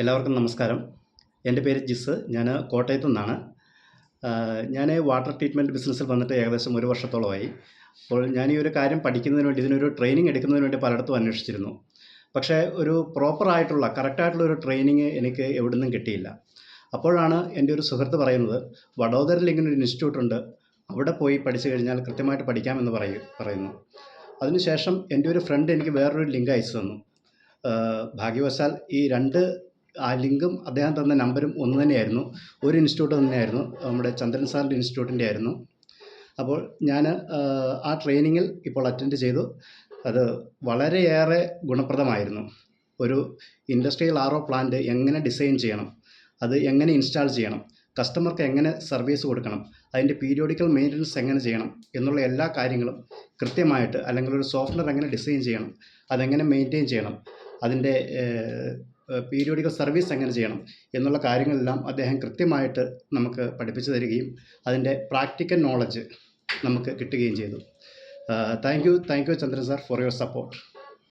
എല്ലാവർക്കും നമസ്കാരം. എന്റെ പേര് ജിസ് ഞാൻ കോട്ടയത്തു നിന്നാണ്. ഞാൻ വാട്ടർ ട്രീറ്റ്മെന്റ് ബിസിനസ്സിൽ വന്നിട്ട് ഏകദേശം ഒരു വർഷത്തോളമായി. അപ്പോൾ ഞാൻ ഈ ഒരു കാര്യം പഠിക്കുന്നതിന് വേണ്ടി ഇതിനൊരു ട്രെയിനിങ് എടുക്കുന്നതിന് വേണ്ടി പലയിടത്തും അന്വേഷിച്ചിരുന്നു. പക്ഷേ ഒരു പ്രോപ്പറായിട്ടുള്ള കറക്റ്റായിട്ടുള്ള ഒരു ട്രെയിനിങ് എനിക്ക് എവിടെ നിന്നും കിട്ടിയില്ല. അപ്പോഴാണ് എന്റെ ഒരു സുഹൃത്ത് പറയുന്നത് വഡോദരയിൽ ഇങ്ങനെ ഒരു ഇൻസ്റ്റിറ്റ്യൂട്ട് ഉണ്ട്. അവിടെ പോയി പഠിച്ചു കഴിഞ്ഞാൽ കൃത്യമായിട്ട് പഠിക്കാമെന്ന് പറയും പറയുന്നു. അതിനുശേഷം എന്റെ ഒരു ഫ്രണ്ട് എനിക്ക് വേറൊരു ലിങ്ക് അയച്ചു തന്നു. ഭാഗ്യവശാൽ ഈ രണ്ട് ആ ലിങ്കും അദ്ദേഹം തന്ന നമ്പരും ഒന്ന് തന്നെയായിരുന്നു. ഒരു ഇൻസ്റ്റിറ്റ്യൂട്ട് തന്നെയായിരുന്നു. നമ്മുടെ ചന്ദ്രൻ സാറിന്റെ ഇൻസ്റ്റിറ്റ്യൂട്ടിന്റെ ആയിരുന്നു. അപ്പോൾ ഞാൻ ആ ട്രെയിനിങ്ങിൽ ഇപ്പോൾ അറ്റൻഡ് ചെയ്തു. അത് വളരെയേറെ ഗുണപ്രദമായിരുന്നു. ഒരു ഇൻഡസ്ട്രിയൽ ആർ ഒ പ്ലാന്റ് എങ്ങനെ ഡിസൈൻ ചെയ്യണം അത് എങ്ങനെ ഇൻസ്റ്റാൾ ചെയ്യണം കസ്റ്റമർക്ക് എങ്ങനെ സർവീസ് കൊടുക്കണം അതിന്റെ പീരിയോഡിക്കൽ മെയിന്റനൻസ് എങ്ങനെ ചെയ്യണം എന്നുള്ള എല്ലാ കാര്യങ്ങളും കൃത്യമായിട്ട് അല്ലെങ്കിൽ ഒരു സോഫ്റ്റ്വെയർ എങ്ങനെ ഡിസൈൻ ചെയ്യണം അതെങ്ങനെ മെയിന്റെയിൻ ചെയ്യണം അതിന്റെ പീരിയോഡിക്കൽ സർവീസ് എങ്ങനെ ചെയ്യണം എന്നുള്ള കാര്യങ്ങളെല്ലാം അദ്ദേഹം കൃത്യമായിട്ട് നമുക്ക് പഠിപ്പിച്ചു തരികയും അതിന്റെ പ്രാക്ടിക്കൽ നോളജ് നമുക്ക് കിട്ടുകയും ചെയ്തു. Thank you thank you Chandran sir for your support